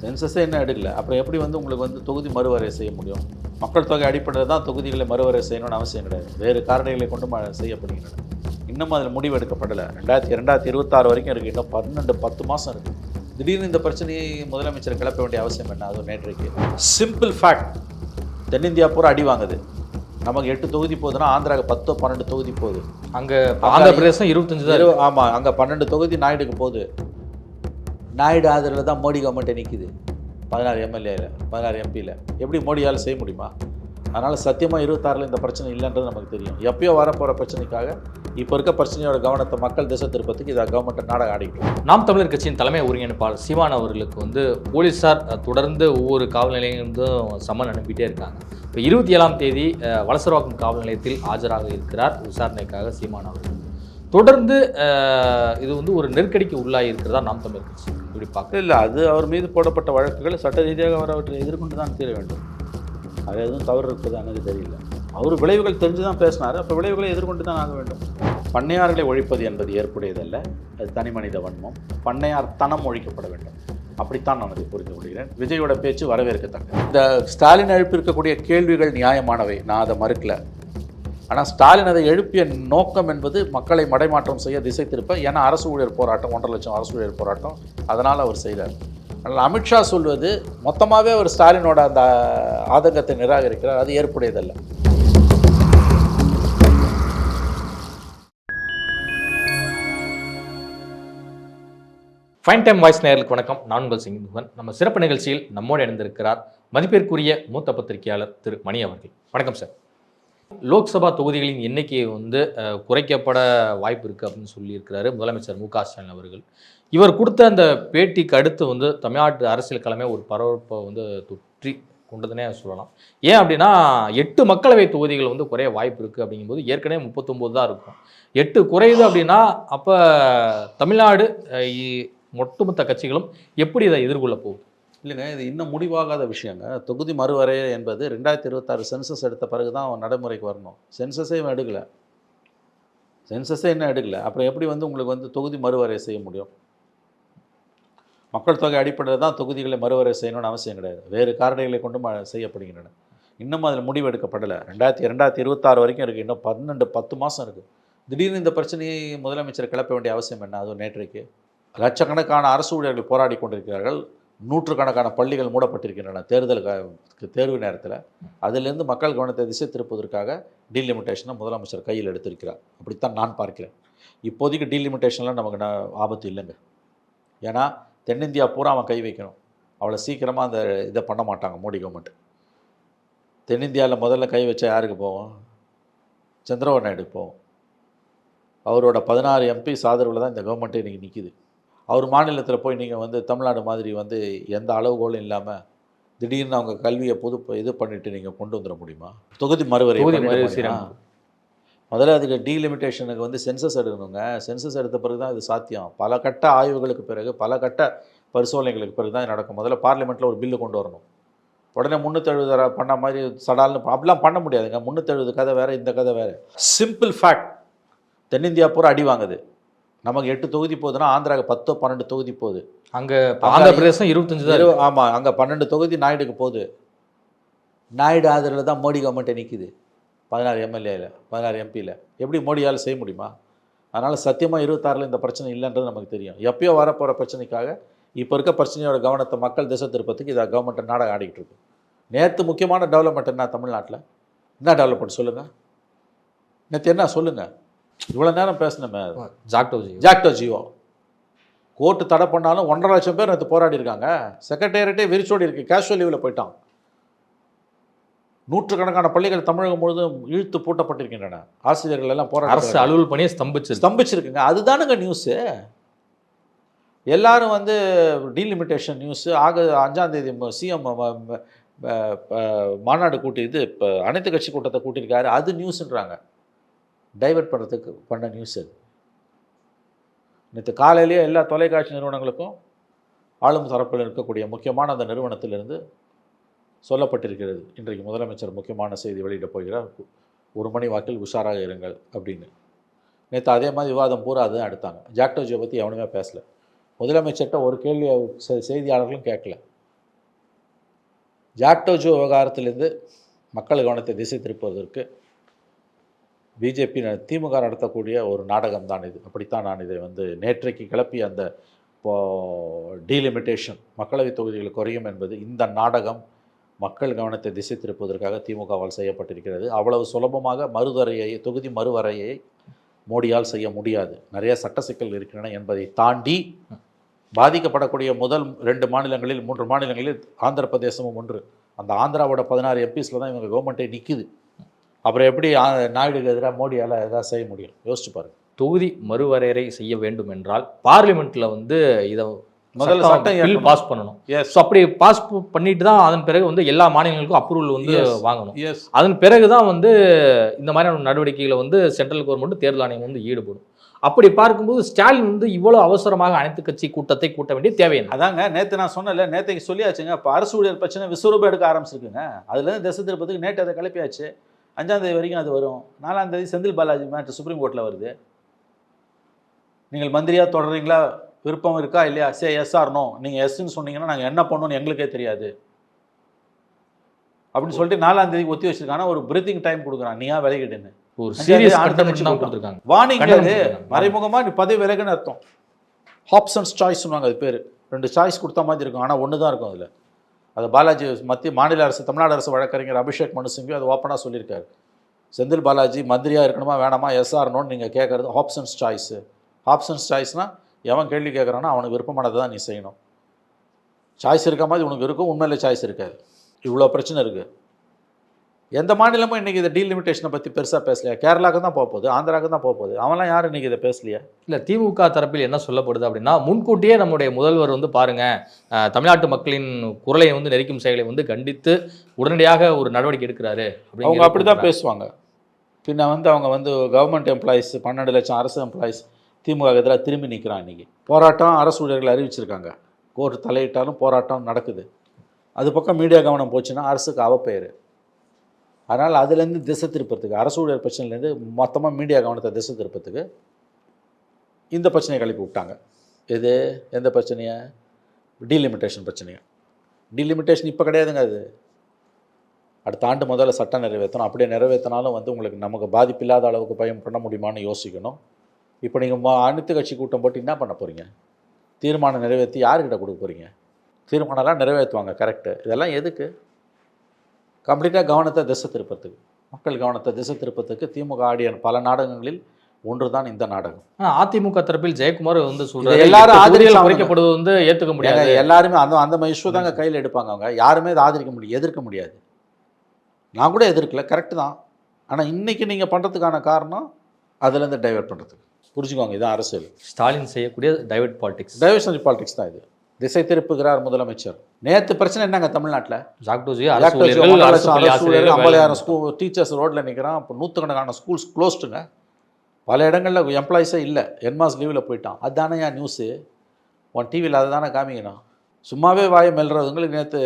சென்சஸே என்ன எடுக்கல அப்புறம் எப்படி வந்து உங்களுக்கு வந்து தொகுதி மறுவரையை செய்ய முடியும்? மக்கள் தொகை அடிப்படையில் தான் தொகுதிகளை மறுவரை செய்யணும்னு அவசியம் கிடையாது. வேறு காரணிகளை கொண்டு செய்யப்படுகின்றன. இன்னும் அதில் முடிவு எடுக்கப்படலை. ரெண்டாயிரத்தி ரெண்டாயிரத்தி இருபத்தாறு வரைக்கும் இருக்குது இன்னும் பன்னெண்டு பத்து மாதம் இருக்குது திடீர்னு இந்த பிரச்சனையை முதலமைச்சர் கிளப்ப வேண்டிய அவசியம் என்ன? அதுவும் நேற்றைக்கு. சிம்பிள் ஃபேக்ட் தென்னிந்தியா பூரா அடி வாங்குது. நமக்கு எட்டு தொகுதி போகுதுன்னா ஆந்திராவுக்கு பத்தோ பன்னெண்டு தொகுதி போகுது. அங்க ஆந்திர பிரதேசம் இருபத்தஞ்சு தான் இரு- ஆமா அங்க பன்னெண்டு தொகுதி நாயுடுக்கு போகுது. நாயுடு ஆதரவில் தான் மோடி கவர்மெண்ட்டை நிற்கிது பதினாறு எம்எல்ஏல பதினாறு எம்பியில் எப்படி மோடியால் செய்ய முடியுமா? அதனால் சத்தியமாக இருபத்தாறில் இந்த பிரச்சனை இல்லைன்றது நமக்கு தெரியும். எப்பயோ வரப்போகிற பிரச்சனைக்காக இப்போ இருக்க பிரச்சனையோட கவனத்தை மக்கள் திசை திருப்பத்துக்கு இதை கவர்மெண்ட்டை நாடகம் ஆடிக்கிட்டு நாம் தமிழர் கட்சியின் தலைமை ஒருங்கிணைப்பாளர் சிவான் அவர்களுக்கு வந்து போலீசார் தொடர்ந்து ஒவ்வொரு காவல் நிலையங்களும் சம்மன் அனுப்பிட்டே இருக்காங்க. இப்போ இருபத்தி ஏழாம் தேதி அஹ், வலசரவாக்கம் காவல் நிலையத்தில் ஆஜராக இருக்கிறார் விசாரணைக்காக சீமான் அவர்கள். தொடர்ந்து இது வந்து ஒரு நெருக்கடிக்கு உள்ளாகி இருக்கிறதா நாம் தமிழர் கட்சி? இப்படி பார்க்க இல்லை அது அவர் மீது போடப்பட்ட வழக்குகள் சட்ட ரீதியாக அவர் அவற்றை எதிர்கொண்டு தான் தீர வேண்டும். அது எதுவும் தவறு இருக்குதா எனக்கு தெரியல. அவர் விளைவுகள் தெரிஞ்சு தான் பேசினார். அப்போ விளைவுகளை எதிர்கொண்டு தான் ஆக வேண்டும். பண்ணையார்களை ஒழிப்பது என்பது ஏற்புடையதல்ல. அது தனி மனித வன்மம். பண்ணையார் தனம் ஒழிக்கப்பட வேண்டும். அப்படித்தான் நான் அதை புரிந்து கொள்கிறேன். விஜயோட பேச்சு வரவேற்கத்தக்க இந்த ஸ்டாலின் எழுப்பியிருக்கக்கூடிய கேள்விகள் நியாயமானவை. நான் அதை மறுக்கல. ஆனால் ஸ்டாலின் அதை எழுப்பிய நோக்கம் என்பது மக்களை மடைமாற்றம் செய்ய திசை திருப்ப ஏன்னா அரசு ஊழியர் போராட்டம் ஒன்றரை லட்சம் அரசு ஊழியர் போராட்டம் அதனால் அவர் செய்கிறார் ஆனால் அமித்ஷா சொல்வது மொத்தமாகவே அவர் ஸ்டாலினோட அந்த ஆதங்கத்தை நிராகரிக்கிறார் அது ஏற்புடையதல்ல. ஃபைன் டைம் வாய்ஸ் நேர்களுக்கு வணக்கம். நான் உங்கள் சிங்குவன் நம்ம சிறப்பு நிகழ்ச்சியில் நம்மோடு இணைந்திருக்கிறார் மதிப்பிற்குரிய மூத்த பத்திரிகையாளர் திரு மணி அவர்கள். வணக்கம் சார். லோக்சபா தொகுதிகளின் எண்ணிக்கையை வந்து குறைக்கப்பட வாய்ப்பு இருக்குது அப்படின்னு சொல்லியிருக்கிறாரு முதலமைச்சர் மு க ஸ்டாலின் அவர்கள். இவர் கொடுத்த அந்த பேட்டிக்கு அடுத்து வந்து தமிழ்நாட்டு அரசியல் கிழமை ஒரு பரபரப்பை வந்து தொற்றி கொண்டதுனே சொல்லலாம். ஏன் அப்படின்னா எட்டு மக்களவை தொகுதிகள் வந்து குறைய வாய்ப்பு இருக்குது அப்படிங்கும்போது ஏற்கனவே முப்பத்தொம்போது தான் இருக்கும். எட்டு குறையுது அப்படின்னா அப்போ தமிழ்நாடு இ- ஒட்டுமொத்த கட்சிகளும் எப்படி இதை எதிர்கொள்ள போகுது? இல்லைங்க இது இன்னும் முடிவாகாத விஷயங்க. தொகுதி மறுவரையை என்பது ரெண்டாயிரத்தி இருபத்தாறு சென்சஸ் எடுத்த பிறகு தான் நடைமுறைக்கு வரணும். சென்சஸே இவன் எடுக்கலை. சென்சஸே என்ன எடுக்கலை. அப்புறம் எப்படி வந்து உங்களுக்கு வந்து தொகுதி மறுவரைய செய்ய முடியும்? மக்கள் தொகை அடிப்படையில் தான் தொகுதிகளை மறுவரை செய்யணும்னு அவசியம் கிடையாது. வேறு காரணிகளை கொண்டு செய்யப்படுகின்றன. இன்னும் அதில் முடிவு எடுக்கப்படலை. ரெண்டாயிரத்தி ரெண்டாயிரத்தி இருபத்தாறு வரைக்கும் இருக்குது இன்னும் பன்னெண்டு பத்து மாதம் இருக்குது திடீர்னு இந்த பிரச்சனையை முதலமைச்சர் கிளப்ப வேண்டிய அவசியம் என்ன? அதுவும் நேற்றைக்கு. லட்சக்கணக்கான அரசு ஊழியர்கள் போராடி கொண்டிருக்கிறார்கள். நூற்றுக்கணக்கான பள்ளிகள் மூடப்பட்டிருக்கின்றன தேர்தல் தேர்வு நேரத்தில். அதிலிருந்து மக்கள் கவனத்தை திசை திருப்பதற்காக டீலிமிட்டேஷனை முதலமைச்சர் கையில் எடுத்திருக்கிறார். அப்படித்தான் நான் பார்க்கிறேன். இப்போதைக்கு டீலிமிட்டேஷன்லாம் நமக்கு ஆபத்து இல்லைங்க. ஏன்னா தென்னிந்தியா பூரா அவன் கை வைக்கணும். அவ்வளோ சீக்கிரமாக அந்த இதை பண்ண மாட்டாங்க மோடி கவர்மெண்ட் தென்னிந்தியாவில் முதல்ல கை வச்சா யாருக்கு போவோம்? சந்திரபாபு நாயுடு போவோம். அவரோட பதினாறு எம்பி சாதரவில் தான் இந்த கவர்மெண்ட்டே இன்றைக்கி நிற்கிது அவர் மாநிலத்தில் போய் நீங்கள் வந்து தமிழ்நாடு மாதிரி வந்து எந்த அளவுகோலும் இல்லாமல் திடீர்னு அவங்க கல்வியை புது இது பண்ணிட்டு நீங்கள் கொண்டு வந்துட முடியுமா? தொகுதி மறுவரை. முதல்ல அதுக்கு டீலிமிட்டேஷனுக்கு வந்து சென்சஸ் எடுக்கணுங்க. சென்சஸ் எடுத்த பிறகு தான் இது சாத்தியம். பல கட்ட ஆய்வுகளுக்கு பிறகு பல கட்ட பரிசோதனைகளுக்கு பிறகு தான் இது நடக்கும். முதல்ல பார்லிமெண்ட்டில் ஒரு பில்லு கொண்டு வரணும். உடனே முந்நூற்றெழுபது பண்ண மாதிரி சடால்னு அப்படிலாம் பண்ண முடியாதுங்க. முந்நூற்றெழுபது கதை வேறு இந்த கதை வேறு. சிம்பிள் ஃபேக்ட் தென்னிந்தியா பூரா அடி வாங்குது. நமக்கு எட்டு தொகுதி போகுதுன்னா ஆந்திராவுக்கு பத்தோ பன்னெண்டு தொகுதி போகுது. அங்க ஆந்திர பிரதேசம் இருபத்தஞ்சு தான் இருக்கு. இரு- ஆமா அங்க பன்னெண்டு தொகுதி நாயுடுக்கு போகுது. நாயுடு ஆதரவில் தான் மோடி கவர்மெண்ட்டே நிற்குது பதினாறு எம்எல்ஏல பதினாறு எம்பியில் எப்படி மோடியால் செய்ய முடியுமா? அதனால் சத்தியமாக இருபத்தாறில் இந்த பிரச்சனை இல்லைன்றது நமக்கு தெரியும். எப்பயோ வரப்போகிற பிரச்சனைக்காக இப்போ இருக்க பிரச்சனையோட கவனத்தை மக்கள் திசை திருப்பத்துக்கு இதை கவர்மெண்ட்டை நாடகம் ஆடிக்கிட்டு இருக்கு. நேற்று முக்கியமான டெவலப்மெண்ட் என்ன தமிழ்நாட்டில்? என்ன டெவலப்மெண்ட் சொல்லுங்கள் நேற்று என்ன சொல்லுங்கள் இவ்வளோ நேரம் பேசினமே ஜாக்டோஜி ஜாக்டோ ஜியோ கோர்ட்டு தடை பண்ணாலும் ஒன்றரை லட்சம் பேர் நேற்று போராடி இருக்காங்க செக்ரட்டேரியட்டே விரிச்சோடி இருக்கு கேஷுவல் லீவில் போயிட்டான் நூற்றுக்கணக்கான பள்ளிகள் தமிழகம் முழுவதும் இழுத்து பூட்டப்பட்டிருக்கின்றன ஆசிரியர்கள் எல்லாம் அரசு போராட்டம் அலுவல் பணியை ஸ்தம்பிச்சிருக்கு ஸ்தம்பிச்சிருக்குங்க அதுதானுங்க நியூஸு எல்லாரும் வந்து டீலிமிட்டேஷன் நியூஸு ஆக அஞ்சாம் தேதி சிஎம் மாநாடு கூட்டி இது இப்போ அனைத்து கட்சி கூட்டத்தை கூட்டியிருக்காரு அது நியூஸுன்றாங்க டைவர்ட் பண்ணுறதுக்கு பண்ண நியூஸ் அது நேற்று காலையிலேயே எல்லா தொலைக்காட்சி நிறுவனங்களுக்கும் ஆளும் தரப்பில் இருக்கக்கூடிய முக்கியமான அந்த நிறுவனத்திலிருந்து சொல்லப்பட்டிருக்கிறது. இன்றைக்கு முதலமைச்சர் முக்கியமான செய்தி வெளியிட போகிறார். ஒரு மணி வாக்கில் உஷாராக இருங்கள் அப்படின்னு. நேற்று அதே மாதிரி விவாதம் பூரா அதுதான் எடுத்தாங்க. ஜாக்டோஜியை பற்றி எவனுமே பேசலை. முதலமைச்சர்கிட்ட ஒரு கேள்வி செய்தியாளர்களும் கேட்கல. ஜாக்டோஜோ விவகாரத்திலிருந்து மக்கள் கவனத்தை திசை திருப்புவதற்கு பிஜேபி திமுக நடத்தக்கூடிய ஒரு நாடகம் தான் இது. அப்படித்தான் நான் இதை வந்து நேற்றைக்கு கிளப்பி அந்த டீலிமிட்டேஷன் மக்களவைத் தொகுதிகள் குறையும் என்பது இந்த நாடகம் மக்கள் கவனத்தை திசை திருப்பதற்காக திமுகவால் செய்யப்பட்டிருக்கிறது. அவ்வளவு சுலபமாக மறுவரையை தொகுதி மறுவரையை மோடியால் செய்ய முடியாது. நிறைய சட்ட சிக்கல் இருக்கின்றன என்பதை தாண்டி பாதிக்கப்படக்கூடிய முதல் ரெண்டு மாநிலங்களில் மூன்று மாநிலங்களில் ஆந்திர பிரதேசமும் ஒன்று. அந்த ஆந்திராவோட பதினாறு எம்பிஸில் தான் இவங்க கவர்மெண்ட்டே நிற்குது அப்புறம் எப்படி நாயுடுக்கு எதிராக மோடியால் எதாவது செய்ய முடியும்? யோசிச்சு பாருங்க. தொகுதி மறுவரையறை செய்ய வேண்டும் என்றால் பார்லிமெண்ட்ல வந்து இதை முதல்ல சட்டம் பில். பாஸ் பண்ணணும். ஸோ அப்படி பாஸ் பண்ணிட்டு தான் அதன் பிறகு வந்து எல்லா மாநிலங்களுக்கும் அப்ரூவல் வந்து. வாங்கணும். எஸ் அதன் பிறகு தான் வந்து இந்த மாதிரியான நடவடிக்கைகளை வந்து சென்ட்ரல் கவர்மெண்ட் தேர்தல் ஆணையம் வந்து ஈடுபடும். அப்படி பார்க்கும்போது ஸ்டாலின் வந்து இவ்வளவு அவசரமாக அனைத்து கட்சி கூட்டத்தை கூட்ட வேண்டிய தேவையில்லை அதாங்க நேற்று நான் சொன்னல நேற்றுக்கு சொல்லியாச்சுங்க இப்போ அரசு ஊழியர் பிரச்சனை விஸ்வரூபம் எடுக்க ஆரம்பிச்சிருக்குங்க. அதுலேருந்து திசை திருப்பத்துக்கு நேற்று அதை கிளப்பியாச்சு. அஞ்சாம் தேதி வரைக்கும் அது வரும். நாலாம் தேதி செந்தில் பாலாஜி மேட்ரு சுப்ரீம் கோர்ட்டில் வருது. நீங்கள் மந்திரியாக தொடர்றீங்களா? விருப்பம் இருக்கா? இல்லையா? சே எஸ் ஆர் நோ நீங்கள் எஸ்ன்னு சொன்னீங்கன்னா நாங்கள் என்ன பண்ணணும்னு எங்களுக்கே தெரியாது. அப்படின்னு சொல்லிட்டு நாலாம் தேதி ஒத்தி வச்சிருக்காங்க ஒரு பிரீத்திங் டைம் கொடுக்குறான். நீயா விலகிடுன்னு. ஒரு சீரியஸ். கொடுத்துருக்காங்க. வார்னிங் கண்டனம் அது கொடுக்குறாங்க. மறைமுகமாக நீ பதவி விலகுன்னு அர்த்தம். ஹாப்சன்ஸ் சாய்ஸ் சொன்னாங்க அது பேர். ரெண்டு சாய்ஸ் கொடுத்த மாதிரி இருக்கும். ஆனால் ஒன்று தான் இருக்கும் அதில். அது பாலாஜி மத்திய மாநில அரசு தமிழ்நாடு அரசு வழக்கறிஞர் அபிஷேக் மனுசிங்கும் அது ஓப்பனாக சொல்லியிருக்காரு. செந்தில் பாலாஜி மந்திரியாக இருக்கணுமா வேணாமா எஸ்ஆர்னோன்னு நீங்கள் கேட்குறது ஆப்ஷன்ஸ் சாய்ஸு ஆப்ஷன்ஸ் சாய்ஸ்னால் எவன் கேள்வி கேட்குறானோ அவனுக்கு விருப்பமானதை தான் நீ செய்யணும். சாய்ஸ் இருக்க மாதிரி உனக்கு இருக்கும் உண்மையிலே சாய்ஸ் இருக்காது. இவ்வளோ பிரச்சனை இருக்குது எந்த மாநிலமும் இன்றைக்கி இதை டீலிமிட்டேஷனை பற்றி பெருசாக பேசலையா? கேரளாவுக்கு தான் போக போகுது ஆந்திராவுக்கு தான் போக போகுது. அவன்லாம் யாரும் இன்றைக்கி இதை பேசலையா? இல்ல திமுக தரப்பில் என்ன சொல்லப்படுது அப்படின்னா முன்கூட்டியே நம்முடைய முதல்வர் வந்து பாருங்க அஹ், தமிழ்நாட்டு மக்களின் குரலை வந்து நெரிக்கும் செயலை வந்து கண்டித்து உடனடியாக ஒரு நடவடிக்கை எடுக்கிறாரு அவங்க அப்படி தான் பேசுவாங்க. பின்ன வந்து அவங்க வந்து கவர்மெண்ட் எம்ப்ளாயிஸ் பன்னெண்டு லட்சம் அரசு எம்ப்ளாயிஸ் திமுக எதிராக திரும்பி நிற்கிறான் இன்னைக்கு. போராட்டம் அரசு ஊழியர்கள் அறிவிச்சிருக்காங்க. கோர்ட் தலையிட்டாலும் போராட்டம் நடக்குது. அது பக்கம் மீடியா கவனம் போச்சுன்னா அரசுக்கு அவப்பெயர். அதனால் அதுலேருந்து திசை திருப்பத்துக்கு அரசு ஊழியர் பிரச்சனையிலேருந்து மொத்தமாக மீடியா கவனத்தை திசை திருப்பத்துக்கு இந்த பிரச்சனையை கிளப்பி விட்டாங்க. எது? எந்த பிரச்சனையை? டீலிமிட்டேஷன் பிரச்சனையை. டீலிமிட்டேஷன் இப்போ கிடையாதுங்க அது. அடுத்த ஆண்டு முதல்ல சட்டம் நிறைவேற்றணும். அப்படியே நிறைவேற்றினாலும் வந்து உங்களுக்கு நமக்கு பாதிப்பு இல்லாத அளவுக்கு பயம் பண்ண முடியுமான்னு யோசிக்கணும். இப்போ நீங்கள் அனைத்து கட்சி கூட்டம் போட்டு என்ன பண்ண போகிறீங்க தீர்மானம் நிறைவேற்றி யாருக்கிட்ட கொடுக்க போகிறீங்க தீர்மானம்லாம் நிறைவேற்றுவாங்க கரெக்டு இதெல்லாம் எதுக்கு? கம்ப்ளீட்டாக கவனத்தை திசை திருப்பத்துக்கு மக்கள் கவனத்தை திசை திருப்பத்துக்கு திமுக ஆடிய பல நாடகங்களில் ஒன்று தான் இந்த நாடகம். அதிமுக தரப்பில் ஜெயக்குமார் வந்து சொல்றாரு எல்லாரும் ஆதரிச்சாங்க. குறைக்கப்படுவது வந்து ஏத்துக்க முடியாது. எல்லாருமே அந்த அந்த இஷ்யூ தாங்க கையில் எடுப்பாங்க அவங்க. யாருமே இதை ஆதரிக்க முடியும் எதிர்க்க முடியாது. நான் கூட எதிர்க்கல கரெக்டு தான். ஆனால் இன்னைக்கு நீங்கள் பண்ணுறதுக்கான காரணம் அதுலேருந்து டைவர்ட் பண்ணுறதுக்கு புரிஞ்சுக்கோங்க இதுதான் அரசியல். ஸ்டாலின் செய்யக்கூடிய டைவர்ட் பாலிடிக்ஸ் டைவர்ஷனரி பாலிடிக்ஸ் தான் இது. திசை திருப்புகிறார் முதலமைச்சர். நேற்று பிரச்சனை என்னங்க தமிழ்நாட்டில்? ஆசிரியர்கள் ஐம்பதாயிரம் ஸ்கூல் டீச்சர்ஸ் ரோட்டில் நிற்கிறான் இப்போ நூற்றுக்கணக்கான ஸ்கூல்ஸ் க்ளோஸ்டுங்க பல இடங்களில் எம்ப்ளாயிஸே இல்லை. என்மாஸ் லீவில் போயிட்டான். அதுதானே என் நியூஸு உன் டிவியில் அதை தானே காமிக்கணும் சும்மாவே வாயை மெல்றவங்களுக்கு நேற்று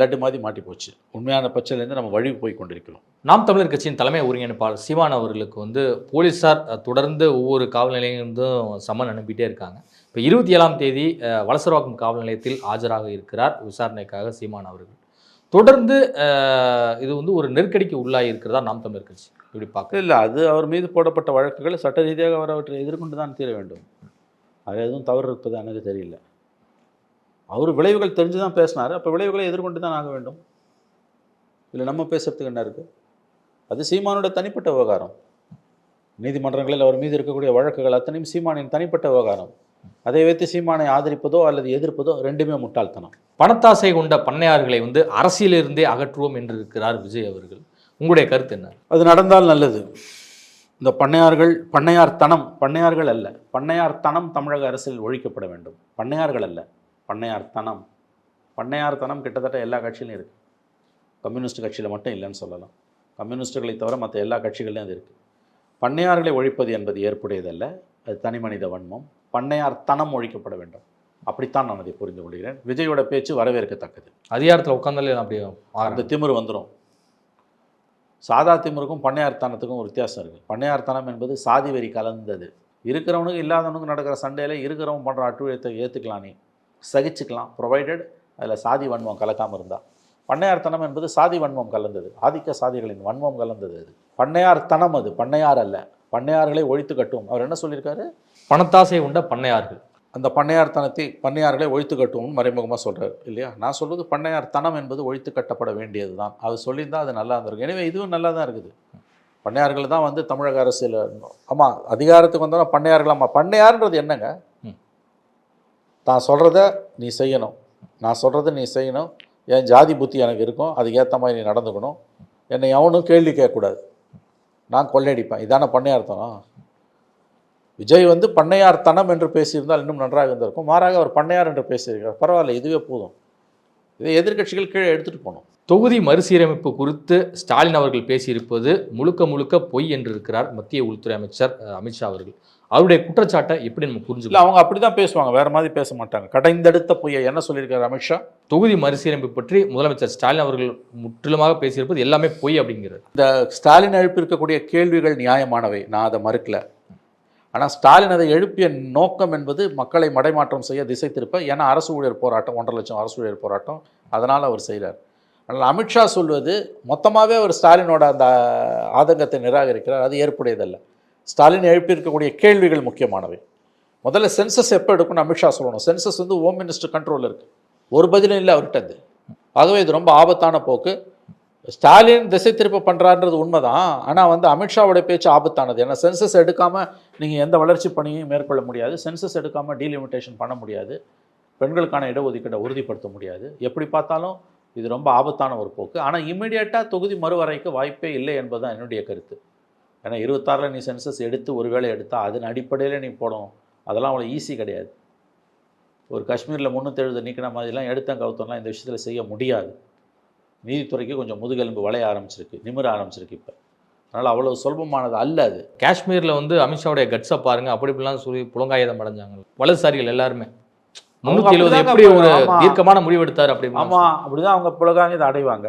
லட்டு மாதிரி மாட்டி போச்சு. உண்மையான பிரச்சனைலேருந்து நம்ம வழி போய் கொண்டிருக்கிறோம். நாம் தமிழர் கட்சியின் தலைமை ஒருங்கிணைப்பாளர் சீமான் அவர்களுக்கு வந்து போலீசார் அஹ், தொடர்ந்து ஒவ்வொரு காவல் நிலையங்களும் சம்மன் அனுப்பிட்டே இருக்காங்க. இப்போ இருபத்தி ஏழாம் தேதி வலசரவாக்கம் காவல் நிலையத்தில் ஆஜராக இருக்கிறார் விசாரணைக்காக சீமான் அவர்கள். தொடர்ந்து இது வந்து ஒரு நெருக்கடிக்கு உள்ளாகி இருக்கிறதா நாம் தமிழர் கட்சி? இப்படி பார்க்க இல்லை அது அவர் மீது போடப்பட்ட வழக்குகள் சட்ட ரீதியாக அவர் அவற்றை எதிர்கொண்டு தான் தீர வேண்டும். அது எதுவும் தவறு இருப்பது எனக்கு தெரியல. அவர் விளைவுகள் தெரிஞ்சு தான் பேசினார். அப்போ விளைவுகளை எதிர்கொண்டு தான் ஆக வேண்டும். இல்லை நம்ம பேசுறதுக்கு என்ன இருக்குது அது சீமானோட தனிப்பட்ட விவகாரம். நீதிமன்றங்களில் அவர் மீது இருக்கக்கூடிய வழக்குகள் அத்தனையும் சீமானின் தனிப்பட்ட விவகாரம். அதை வைத்து சீமானை ஆதரிப்பதோ அல்லது எதிர்ப்பதோ ரெண்டுமே முட்டாள்தனம். பணத்தாசை கொண்ட பண்ணையார்களை வந்து அரசியலிருந்தே அகற்றுவோம் என்று இருக்கிறார் விஜய் அவர்கள். உங்களுடைய கருத்து என்ன? அது நடந்தால் நல்லது. இந்த பண்ணையார்கள் பண்ணையார் தனம் பண்ணையார்கள் அல்ல. பண்ணையார் தனம் தமிழக அரசில் ஒழிக்கப்பட வேண்டும். பண்ணையார்கள் அல்ல. பண்ணையார் தனம் பண்ணையார் தனம் கிட்டத்தட்ட எல்லா கட்சியிலும் இருக்குது கம்யூனிஸ்ட் கட்சியில் மட்டும் இல்லைன்னு சொல்லலாம். கம்யூனிஸ்டுகளை தவிர மற்ற எல்லா கட்சிகள்லையும் அது இருக்குது பண்ணையார்களை ஒழிப்பது என்பது ஏற்புடையதல்ல. அது தனி மனித வன்மம். பண்ணையார் தனம் ஒழிக்கப்பட வேண்டும். அப்படித்தான் நான் அதை புரிந்து கொள்கிறேன். விஜயோட பேச்சு வரவேற்கத்தக்கது. அதிகாரத்தில் உட்கார்ந்தாலே அப்படி அந்த திமிரு வந்துடும் சாதா திமிருக்கும் பண்ணையார்த்தனத்துக்கும் ஒரு வித்தியாசம் இருக்குது பண்ணையார்த்தனம் என்பது சாதி வெறி கலந்தது. இருக்கிறவனுக்கு இல்லாதவனுக்கு நடக்கிற சண்டையில் இருக்கிறவன் பண்ணுற அட்டுழியத்தை ஏற்றுக்கலாம் நீ சகிச்சுக்கலாம். ப்ரொவைடட் அதில் சாதி வன்மம் கலக்காமல் இருந்தால் பண்ணையார்த்தனம் என்பது சாதி வன்மம் கலந்தது. ஆதிக்க சாதிகளின் வன்மம் கலந்தது அது. பண்ணையார்த்தனம் அது. பண்ணையார் அல்ல. பண்ணையார்களை ஒழித்து கட்டும். அவர் என்ன சொல்லியிருக்காரு? பணத்தாசை உண்ட பண்ணையார்கள். அந்த பண்ணையார்த்தனத்தை பண்ணையார்களை ஒழித்து கட்டுவோம்னு மறைமுகமாக சொல்றாரு இல்லையா? நான் சொல்வது பண்ணையார்த்தனம் என்பது ஒழித்து கட்டப்பட வேண்டியது தான் அது சொல்லியிருந்தா அது நல்லா இருந்திருக்கும் எனவே இதுவும் நல்லா தான் இருக்குது. பண்ணையார்கள் தான் வந்து தமிழக அரசியல் ஆமாம் அதிகாரத்துக்கு வந்தோம்னா பண்ணையார்கள் ஆமாம் பண்ணையார்ன்றது என்னங்க? நான் தான் சொல்கிறத நீ செய்யணும். நான் சொல்கிறத நீ செய்யணும். என் ஜாதி புத்தி எனக்கு இருக்கும். அதுக்கு ஏற்ற மாதிரி நீ நடந்துக்கணும். என்னை எவனும் கேள்வி கேட்கக்கூடாது. நான் கொள்ளையடிப்பேன். இதான பண்ணையார்த்தனம் விஜய் வந்து பண்ணையார் தனம் என்று பேசியிருந்தால் இன்னும் நன்றாக இருந்திருக்கும். மாறாக அவர் பண்ணையார் என்று பேசியிருக்கார் பரவாயில்ல இதுவே போதும். இதை எதிர்க்கட்சிகள் கீழே எடுத்துகிட்டு போகணும். தொகுதி மறுசீரமைப்பு குறித்து ஸ்டாலின் அவர்கள் பேசியிருப்பது முழுக்க முழுக்க பொய் என்று இருக்கிறார் மத்திய உள்துறை அமைச்சர் அமித்ஷா அவர்கள். அவருடைய குற்றச்சாட்டை எப்படி நம்ம புரிஞ்சுக்கலாம் அவங்க அப்படி தான் பேசுவாங்க. வேறு மாதிரி பேச மாட்டாங்க. கடைந்தெடுத்த பொய்யை என்ன சொல்லியிருக்காரு அமித்ஷா? தொகுதி மறுசீரமைப்பு பற்றி முதலமைச்சர் ஸ்டாலின் அவர்கள் முற்றிலுமாக பேசியிருப்பது எல்லாமே பொய் அப்படிங்கிறது. ஸ்டாலின் எழுப்பியிருக்கக்கூடிய கேள்விகள் நியாயமானவை. நான் அதை மறுக்கல. ஆனால் ஸ்டாலின் அதை எழுப்பிய நோக்கம் என்பது மக்களை மடைமாற்றம் செய்ய திசை திருப்ப ஏன்னா அரசு ஊழியர் போராட்டம் ஒன்றரை லட்சம் அரசு ஊழியர் போராட்டம் அதனால் அவர் செய்கிறார் ஆனால் அமித்ஷா சொல்வது மொத்தமாகவே அவர் ஸ்டாலினோட அந்த ஆதங்கத்தை நிராகரிக்கிறார் அது ஏற்புடையதல்ல. ஸ்டாலின் எழுப்பியிருக்கக்கூடிய கேள்விகள் முக்கியமானவை. முதல்ல சென்சஸ் எப்போ எடுக்கணும்னு அமித்ஷா சொல்லணும். சென்சஸ் வந்து ஹோம் மினிஸ்டர் கண்ட்ரோலில் இருக்குது ஒரு பதிலும் இல்லை அவர்கிட்ட அது. ஆகவே இது ரொம்ப ஆபத்தான போக்கு. ஸ்டாலின் திசை திருப்ப பண்ணுறான்றது உண்மைதான். ஆனால் வந்து அமித்ஷாவோட பேச்சு ஆபத்தானது. ஏன்னா சென்சஸ் எடுக்காமல் நீங்கள் எந்த வளர்ச்சி பணியும் மேற்கொள்ள முடியாது. சென்சஸ் எடுக்காமல் டீலிமிட்டேஷன் பண்ண முடியாது. பெண்களுக்கான இடஒதுக்கீட்டை உறுதிப்படுத்த முடியாது. எப்படி பார்த்தாலும் இது ரொம்ப ஆபத்தான ஒரு போக்கு. ஆனால் இம்மிடியட்டாக தொகுதி மறுவரைக்கு வாய்ப்பே இல்லை என்பதுதான் என்னுடைய கருத்து. ஏன்னா இருபத்தாறில் நீ சென்சஸ் எடுத்து ஒருவேளை எடுத்தால் அதன் அடிப்படையில் நீ போடணும். அதெல்லாம் அவ்வளோ ஈஸி கிடையாது. ஒரு காஷ்மீரில் முன்னூற்றி எழுபது நீக்கின மாதிரிலாம் எடுத்த கவுத்தம்லாம் இந்த விஷயத்தில் செய்ய முடியாது. நீதித்துறைக்கு கொஞ்சம் முதுகெலும்பு வளைய ஆரம்பிச்சிருக்கு நிமிர ஆரம்பிச்சிருக்கு இப்போ. அதனால் அவ்வளோ சுலபமானது அல்ல அது. காஷ்மீர்ல வந்து அமித்ஷாவுடைய கட்ஸை பாருங்க அப்படி இப்படிலாம் சொல்லி புலங்காயுதம் அடைஞ்சாங்க. வலதுசாரிகள் எல்லாருமே. முன்னூத்தி எழுபது எப்படி ஒரு. தீர்க்கமான முடிவு எடுத்தார் அப்படி ஆமாம் அப்படி தான் அவங்க இதை அடைவாங்க.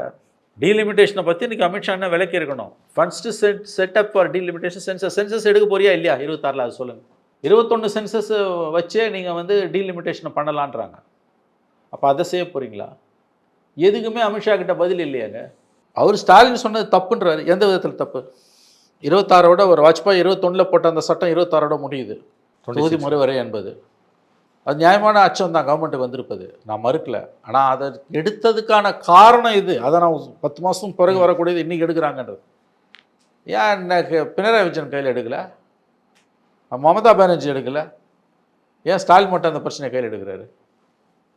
டீலிமிட்டேஷனை பற்றி இன்றைக்கி அமித்ஷா என்ன விளக்கி இருக்கணும்? First set setup for delimitation census census எடுக்க போறியா இல்லையா? இருபத்தாறில் அது சொல்லுங்கள் இருபத்தொன்று சென்சஸ் வச்சே நீங்கள் வந்து டீலிமிட்டேஷனை பண்ணலான்றாங்க. அப்போ அதை செய்ய போகிறீங்களா எதுக்குமே அமித்ஷா கிட்ட பதில் இல்லையாங்க? அவர் ஸ்டாலின் சொன்னது தப்புன்றாரு. எந்த விதத்தில் தப்பு? இருபத்தாறோட ஒரு வாஜ்பாய் இருபத்தொன்னில் போட்ட அந்த சட்டம் இருபத்தாறோட முடியுது. தொகுதி மறுவரை என்பது. அது நியாயமான அச்சம் தான் கவர்மெண்ட்டுக்கு வந்திருப்பது. நான் மறுக்கல. ஆனால் அதை எடுத்ததுக்கான காரணம் இது. அதை நான் பத்து மாதம் பிறகு வரக்கூடியது இன்றைக்கி எடுக்கிறாங்கன்றது. ஏன் எனக்கு பினராயி விஜயன் கையில் எடுக்கல? மமதா பானர்ஜி எடுக்கல? ஏன் ஸ்டாலின் மட்டும் அந்த பிரச்சனையை கையில் எடுக்கிறாரு?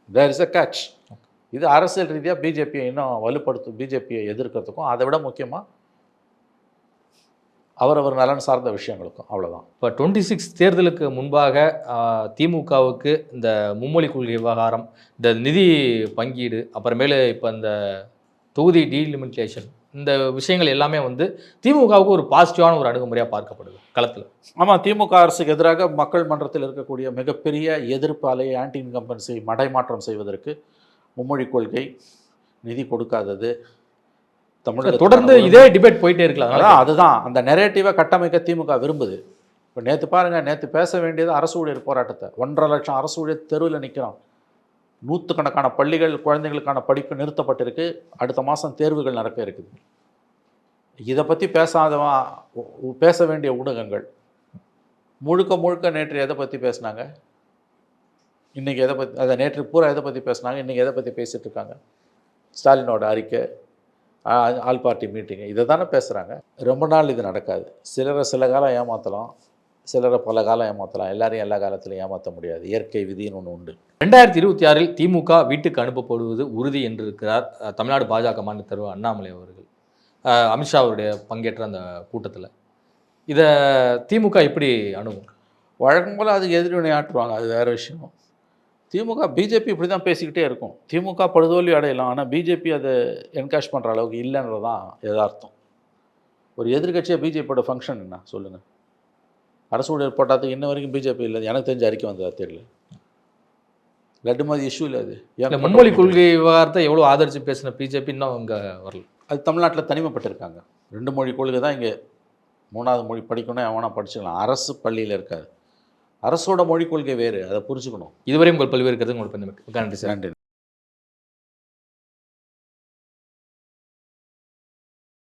தேர் இஸ் அ கேட்ச் இது அரசியல் ரீதியாக பிஜேபியை இன்னும் வலுப்படுத்தும் பிஜேபியை எதிர்க்கிறதுக்கும் அதை விட முக்கியமாக அவரவர் நலன் சார்ந்த விஷயங்களுக்கும் அவ்வளவுதான். இப்போ டுவெண்ட்டி சிக்ஸ் தேர்தலுக்கு முன்பாக திமுகவுக்கு இந்த மும்மொழி கொள்கை விவகாரம் இந்த நிதி பங்கீடு அப்புறமேலு இப்போ இந்த தொகுதி டீலிமிட்டேஷன் இந்த விஷயங்கள் எல்லாமே வந்து திமுகவுக்கு ஒரு பாசிட்டிவான ஒரு அணுகுமுறையாக பார்க்கப்படுது களத்தில். ஆமாம் திமுக அரசுக்கு எதிராக மக்கள் மன்றத்தில் இருக்கக்கூடிய மிகப்பெரிய எதிர்ப்பு அலையை ஆன்டி இன்கம்பன்சி மடைமாற்றம் செய்வதற்கு மும்மொழி கொள்கை நிதி கொடுக்காதது தமிழக தொடர்ந்து இதே டிபேட் போயிட்டே இருக்கலாம். அதான் அதுதான். அந்த நெரேட்டிவை கட்டமைக்க திமுக விரும்புது. இப்போ நேற்று பாருங்க நேற்று பேச வேண்டியது அரசு ஊழியர் போராட்டத்தை. ஒன்றரை லட்சம் அரசு ஊழியர் தெருவில் நிற்கிறோம் நூற்றுக்கணக்கான பள்ளிகள் குழந்தைகளுக்கான படிப்பு நிறுத்தப்பட்டிருக்கு. அடுத்த மாதம் தேர்வுகள் நடக்க இருக்குது. இதை பற்றி பேசாதவன் பேச வேண்டிய ஊடகங்கள். முழுக்க முழுக்க நேற்று எதை பற்றி பேசுனாங்க? இன்றைக்கி எதை பற்றி அதை நேற்று பூரா எதை பற்றி பேசுனாங்க? இன்றைக்கி எதை பற்றி பேசிகிட்டு இருக்காங்க? ஸ்டாலினோட அறிக்கை ஆல் பார்ட்டி மீட்டிங்கு இதை தானே பேசுகிறாங்க ரொம்ப நாள் இது நடக்காது. சிலரை சில காலம் ஏமாற்றலாம் சிலரை பல காலம் ஏமாற்றலாம் எல்லாரையும் எல்லா காலத்திலையும் ஏமாற்ற முடியாது. இயற்கை விதின்னு ஒன்று உண்டு. ரெண்டாயிரத்தி இருபத்தி ஆறில் திமுக வீட்டுக்கு அனுப்பப்படுவது உறுதி என்று இருக்கிறார் தமிழ்நாடு பாஜக மாநில தலைவர் அண்ணாமலை அவர்கள். அமித்ஷா அவருடைய பங்கேற்ற அந்த கூட்டத்தில். இதை திமுக எப்படி அணுகும்? வழக்கம் போல் அதுக்கு எதிர்வினை ஆற்றுவாங்க. அது வேறு விஷயம். திமுக பிஜேபி இப்படி தான் பேசிக்கிட்டே இருக்கும். திமுக படுதோல்வி அடையலாம். ஆனால் பிஜேபி அதை என்கரேஜ் பண்ணுற அளவுக்கு இல்லைன்றது தான் யதார்த்தம். ஒரு எதிர்க்கட்சியாக பிஜேபியோட ஃபங்க்ஷன் என்ன? சொல்லுங்கள் அரசு ஊழியர் போட்டாத்துக்கு இன்ன வரைக்கும் பிஜேபி இல்லை. எனக்கு தெரிஞ்ச அறிக்கை வந்ததா தெரியல. லட்டு மாதிரி இஷ்யூ இல்லை அது. மும்மொழி கொள்கை விவகாரத்தை எவ்வளோ ஆதரிச்சு பேசின பிஜேபி இன்னும் அங்கே வரல. அது தமிழ்நாட்டில் தனிமைப்பட்டிருக்காங்க. ரெண்டு மொழி கொள்கை தான் இங்கே மூணாவது மொழி படிக்கணும் எவனா படிச்சுக்கலாம். அரசு பள்ளியில் இருக்காது அரசோட மொழி கொள்கை வேறு அதை புரிஞ்சுக்கணும். இதுவரை உங்கள் பல்வேறு கருத்து உங்களுக்கு நன்றி சார் நன்றி.